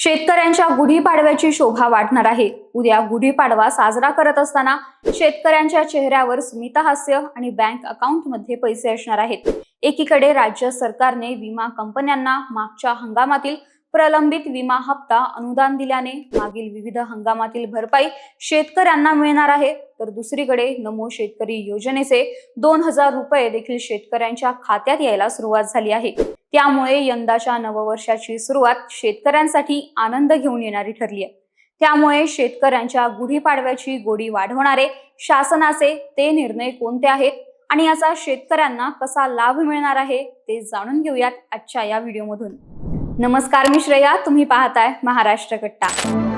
शेतकऱ्यांच्या गुढीपाडव्याची शोभा वाढणार आहे. उद्या गुढीपाडवा साजरा करत असताना शेतकऱ्यांच्या चेहऱ्यावर स्मितहास्य आणि बँक अकाउंटमध्ये पैसे असणार आहेत. एकीकडे राज्य सरकारने विमा कंपन्यांना मागच्या हंगामातील प्रलंबित विमा हप्ता अनुदान दिल्याने मागील विविध हंगामातील भरपाई शेतकऱ्यांना मिळणार आहे. तर दुसरीकडे नमो शेतकरी योजनेचे दोन हजार रुपये देखील शेतकऱ्यांच्या खात्यात यायला सुरुवात झाली आहे. त्यामुळे यंदाच्या नववर्षाची सुरुवात शेतकऱ्यांसाठी आनंद घेऊन येणारी ठरली आहे त्यामुळे शेतकऱ्यांच्या गुढीपाडव्याची गोडी वाढवणारे शासनाचे ते निर्णय कोणते आहेत आणि याचा शेतकऱ्यांना कसा लाभ मिळणार आहे ते जाणून घेऊयात आजच्या या व्हिडिओमधून. नमस्कार मी श्रेया तुम्ही पाहताय महाराष्ट्र कट्टा.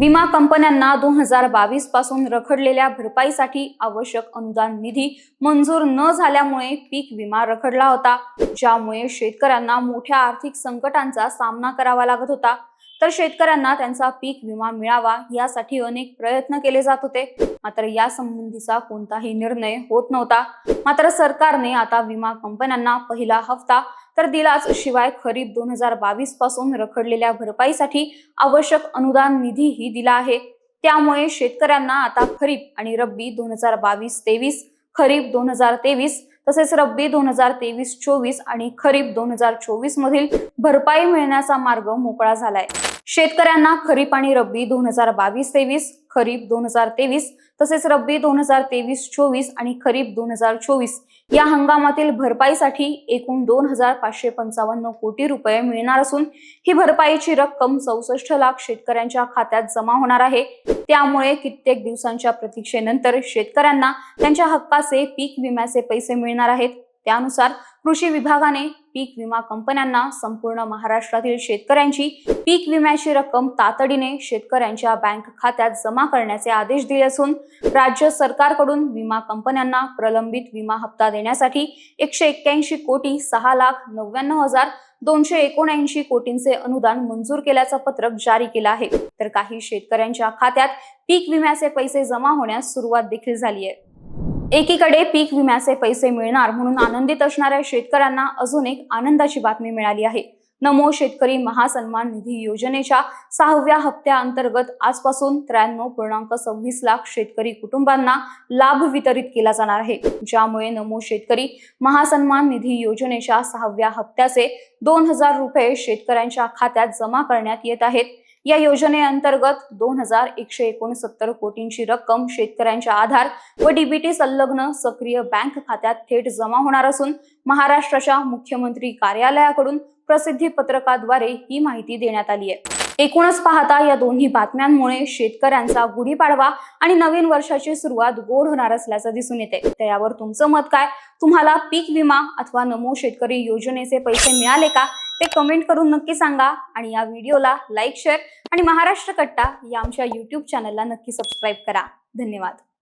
विमा कंपन्यांना दोन हजार बावीसपासून रखडलेल्या भरपाईसाठी आवश्यक अनुदान निधी मंजूर न झाल्यामुळे पीक विमा रखडला होता ज्यामुळे शेतकऱ्यांना मोठ्या आर्थिक संकटांचा सामना करावा लागत होता. तर शेतकऱ्यांना त्यांचा पीक विमा मिळावा यासाठी अनेक प्रयत्न केले जात होते. मात्र या संबंधीचा कोणताही निर्णय होत नव्हता. मात्र सरकारने आता विमा कंपन्यांना पहिला हप्ता तर दिलाच. शिवाय खरीप दोन हजार बावीसपासून रखडलेल्या भरपाईसाठी आवश्यक अनुदान निधीही दिला आहे. त्यामुळे शेतकऱ्यांना आता खरीप आणि रब्बी दोन हजार बावीस तेवीस खरीप दोन हजार तेवीस तसेच रब्बी दोन हजार तेवीस चोवीस आणि खरीप दोन हजार चोवीस मधील भरपाई मिळण्याचा मार्ग मोकळा झालाय. शेतकऱ्यांना खरीप आणि रब्बी दोन हजार बावीस तेवीस खरीप दोन हजार तेवीस तसेच रब्बी दोन हजार तेवीस चोवीस आणि खरीप दोन हजार चोवीस या हंगामातील भरपाईसाठी एकूण दोन हजार पाचशे पंचावन्न कोटी रुपये मिळणार असून ही भरपाईची रक्कम चौसष्ट लाख शेतकऱ्यांच्या खात्यात जमा होणार आहे. त्यामुळे कित्येक दिवसांच्या प्रतीक्षेनंतर शेतकऱ्यांना त्यांच्या हक्काचे पीक विम्याचे पैसे मिळणार आहेत. त्यानुसार कृषी विभागाने पीक विमा कंपन्यांना संपूर्ण महाराष्ट्रातील शेतकऱ्यांची पीक विम्याची रक्कम तातडीने शेतकऱ्यांच्या बँक खात्यात जमा करण्याचे आदेश दिले असून राज्य सरकारकडून विमा कंपन्यांना प्रलंबित विमा हप्ता देण्यासाठी एकशे एक्क्याऐंशी कोटी सहा लाख नव्याण्णव हजार दोनशे एकोणऐंशी कोटींचे अनुदान मंजूर केल्याचं पत्रक जारी केलं आहे. तर काही शेतकऱ्यांच्या खात्यात पीक विम्याचे पैसे जमा होण्यास सुरुवात देखील झाली आहे. एकीकडे पीक विम्याचे पैसे मिळणार म्हणून आनंदित असणाऱ्या शेतकऱ्यांना अजून एक आनंदाची बातमी मिळाली आहे. नमो शेतकरी महासन्मान निधी योजनेच्या सहाव्या हप्त्याअंतर्गत आजपासून त्र्याण्णव पूर्णांक सव्वीस लाख शेतकरी कुटुंबांना लाभ वितरित केला जाणार आहे. ज्यामुळे नमो शेतकरी महासन्मान निधी योजनेच्या सहाव्या हप्त्याचे दोन हजार रुपये शेतकऱ्यांच्या खात्यात जमा करण्यात येत आहेत. या योजनेअंतर्गत दोन हजार एकशे एकोणसत्तर कोटींची रक्कम शेतकऱ्यांच्या आधार व डीबीटी संलग्न सक्रिय बँक खात्यात थेट जमा होणार असून महाराष्ट्राच्या मुख्यमंत्री कार्यालयाकडून प्रसिद्धी पत्रकाद्वारे ही माहिती देण्यात आली आहे. एकूणच पाहता या दोन्ही बातम्यांमुळे शेतकऱ्यांचा गुढीपाडवा आणि नवीन वर्षाची सुरुवात गोड होणार असल्याचं दिसून येते. तर यावर तुमचं मत काय? तुम्हाला पीक विमा अथवा नमो शेतकरी योजनेचे पैसे मिळाले का? ते कमेंट करून नक्की सांगा आणि या व्हिडिओला लाईक शेअर आणि महाराष्ट्र कट्टा या आमच्या युट्यूब चॅनलला नक्की सबस्क्राईब करा. धन्यवाद.